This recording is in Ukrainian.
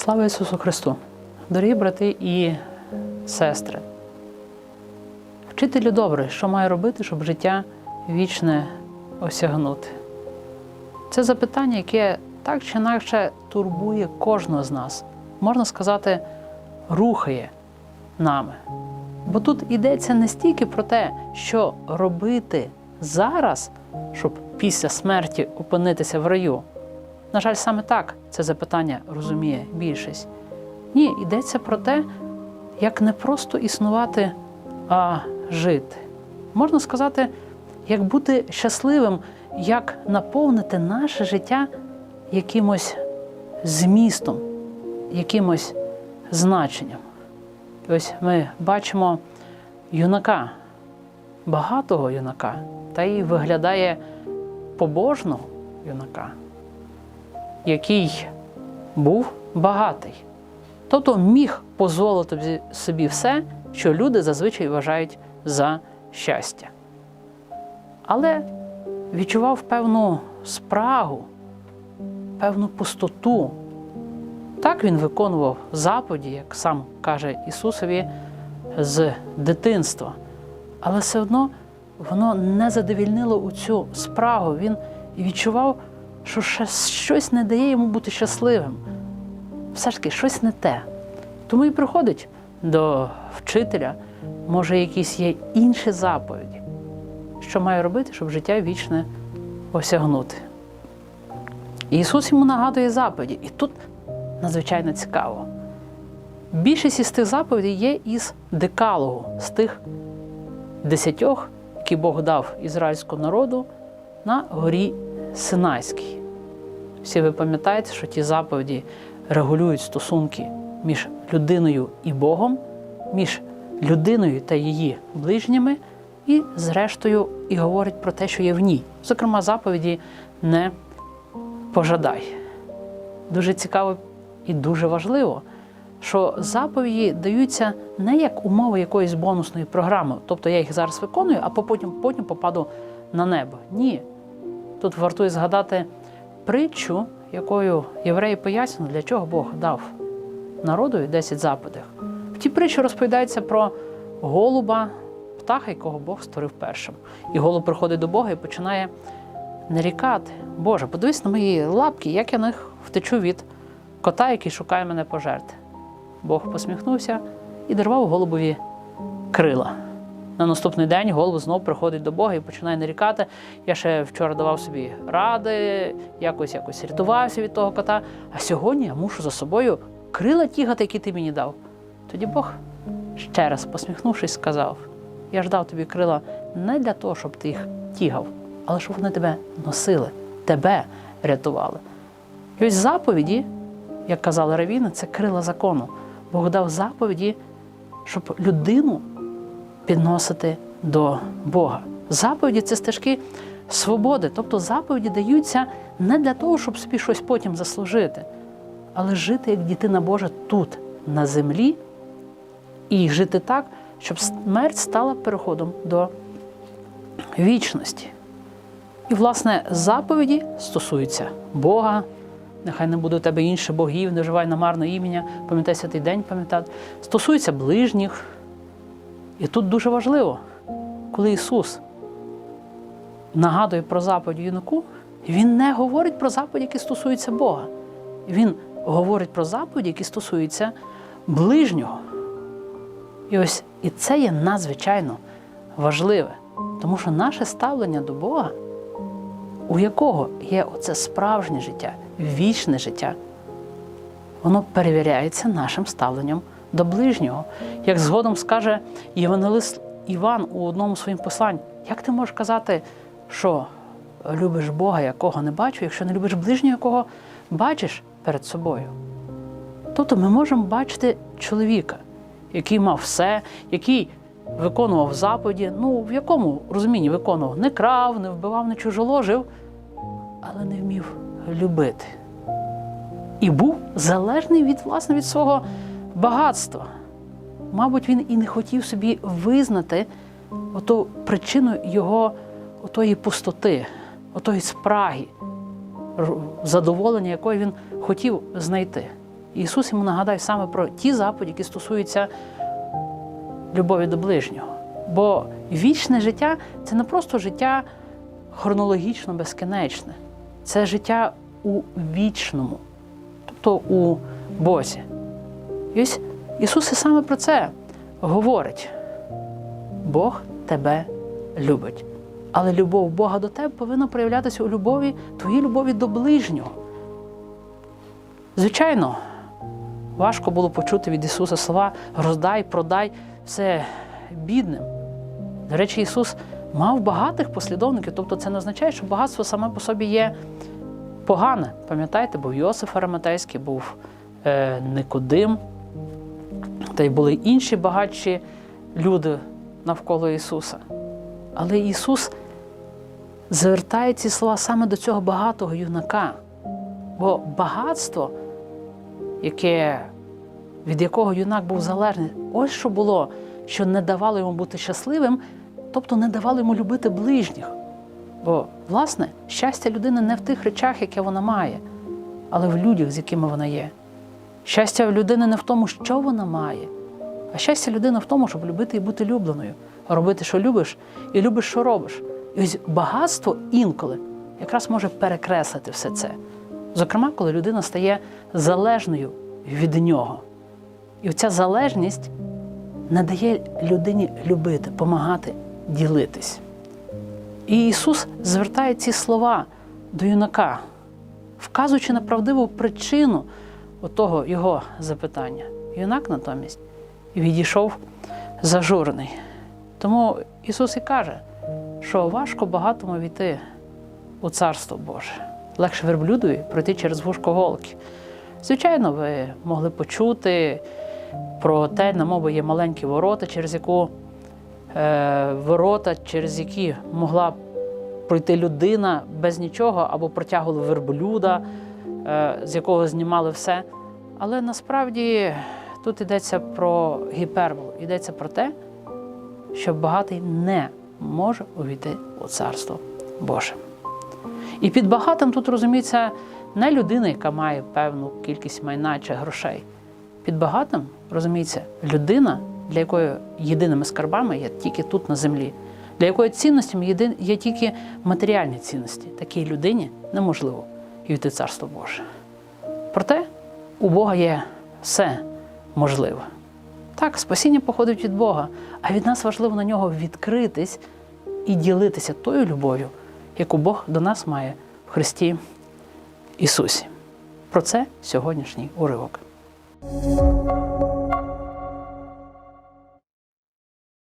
Слава Ісусу Христу! Дорогі брати і сестри! Вчителю добре, що має робити, щоб життя вічне осягнути? Це запитання, яке так чи інакше турбує кожного з нас. Можна сказати, рухає нами. Бо тут йдеться не стільки про те, що робити зараз, щоб після смерті опинитися в раю. На жаль, саме так це запитання розуміє більшість. Ні, йдеться про те, як не просто існувати, а жити. Можна сказати, як бути щасливим, як наповнити наше життя якимось змістом, якимось значенням. Ось ми бачимо юнака, багатого юнака, та й виглядає побожного юнака, який був багатий. Тобто міг дозволити собі все, що люди зазвичай вважають за щастя. Але відчував певну спрагу, певну пустоту. Так він виконував заповіді, як сам каже Ісусові, з дитинства. Але все одно воно не задовільнило у цю спрагу. Він відчував, що щось не дає йому бути щасливим. Все ж таки, щось не те. Тому і приходить до вчителя, може, якісь є інші заповіді, що має робити, щоб життя вічне осягнути. Ісус йому нагадує заповіді. І тут надзвичайно цікаво. Більшість із тих заповідей є із декалогу, з тих десятьох, які Бог дав ізраїльському народу на горі Синайській. Всі ви пам'ятаєте, що ті заповіді регулюють стосунки між людиною і Богом, між людиною та її ближніми, і, зрештою, і говорить про те, що є в ній. Зокрема, заповіді не пожадай. Дуже цікаво і дуже важливо, що заповіді даються не як умови якоїсь бонусної програми, тобто я їх зараз виконую, а потім, потім попаду на небо. Ні. Тут вартує згадати притчу, якою євреї пояснюють, для чого Бог дав народові 10 заповідей. В тій притчі розповідається про голуба, птаха, якого Бог створив першим. І голуб приходить до Бога і починає нарікати. Боже, подивись на мої лапки, як я на них втечу від кота, який шукає мене пожерти. Бог посміхнувся і дарував голубові крила. На наступний день голуб знову приходить до Бога і починає нарікати. Я ще вчора давав собі ради, якось якось рятувався від того кота. А сьогодні я мушу за собою крила тігати, які ти мені дав. Тоді Бог, ще раз посміхнувшись, сказав: Я ж дав тобі крила не для того, щоб ти їх тігав, але щоб вони тебе носили, тебе рятували. І ось заповіді, як казали равіни, це крила закону. Бог дав заповіді, щоб людину підносити до Бога. Заповіді це стежки свободи, тобто заповіді даються не для того, щоб собі щось потім заслужити, але жити як дитина Божа тут, на землі, і жити так, щоб смерть стала переходом до вічності. І, власне, заповіді стосуються Бога. Нехай не буде у тебе інших богів, не вживай намарно імення, пам'ятай святий день пам'ятати. Стосується ближніх. І тут дуже важливо, коли Ісус нагадує про заповідь юнаку, Він не говорить про заповіді, які стосуються Бога. Він говорить про заповіді, які стосуються ближнього. І ось і це є надзвичайно важливе, тому що наше ставлення до Бога, у якого є оце справжнє життя, вічне життя, воно перевіряється нашим ставленням до ближнього. Як згодом скаже Євангелист Іван у одному своїм посланні, як ти можеш казати, що любиш Бога, якого не бачу, якщо не любиш ближнього, якого бачиш перед собою? Тобто ми можемо бачити чоловіка, який мав все, який виконував заповіді, ну в якому розумінні виконував, не крав, не вбивав, не чужоложив, але не вмів любити. І був залежний від власне від свого багатства. Мабуть, він і не хотів собі визнати оту причину його отої пустоти, отої спраги, задоволення, якої він хотів знайти. Ісус йому нагадає саме про ті заповіді, які стосуються любові до ближнього. Бо вічне життя це не просто життя хронологічно безкінечне, це життя у вічному, тобто у Бозі. І ось Ісус і саме про це говорить. Бог тебе любить. Але любов Бога до тебе повинна проявлятися у любові, твоїй любові до ближнього. Звичайно, важко було почути від Ісуса слова роздай, продай все бідним. До речі, Ісус мав багатих послідовників, тобто це не означає, що багатство саме по собі є погане. Пам'ятаєте, був Йосиф Араматейський, був е, Никодим, та й були інші багатші люди навколо Ісуса. Але Ісус звертає ці слова саме до цього багатого юнака. Бо багатство, яке, від якого юнак був залежний, ось що було, що не давало йому бути щасливим, тобто не давало йому любити ближніх. Бо, власне, щастя людини не в тих речах, які вона має, але в людях, з якими вона є. Щастя людини не в тому, що вона має, а щастя людини в тому, щоб любити і бути любленою, робити, що любиш, і любиш, що робиш. І ось багатство інколи якраз може перекреслити все це. Зокрема, коли людина стає залежною від нього. І оця залежність не дає людині любити, помагати, ділитись. І Ісус звертає ці слова до юнака, вказуючи на правдиву причину того його запитання. Юнак натомість відійшов зажурений. Тому Ісус і каже, що важко багатому війти у Царство Боже. Легше верблюдові пройти через вушко голки. Звичайно, ви могли почути про те, на мові є маленькі ворота, через яку е, ворота, через які могла пройти людина без нічого, або протягували верблюда, з якого знімали все. Але насправді тут йдеться про гіперболу, йдеться про те, що багатий не може увійти у царство Боже. І під багатим тут розуміється не людина, яка має певну кількість майна чи грошей. Під багатим розуміється людина, для якої єдиними скарбами є тільки тут на землі, для якої цінностями є тільки матеріальні цінності. Такій людині неможливо війти в царство Боже. Проте у Бога є все можливе. Так, спасіння походить від Бога, а від нас важливо на нього відкритись і ділитися тою любов'ю, яку Бог до нас має в Христі Ісусі. Про це сьогоднішній уривок.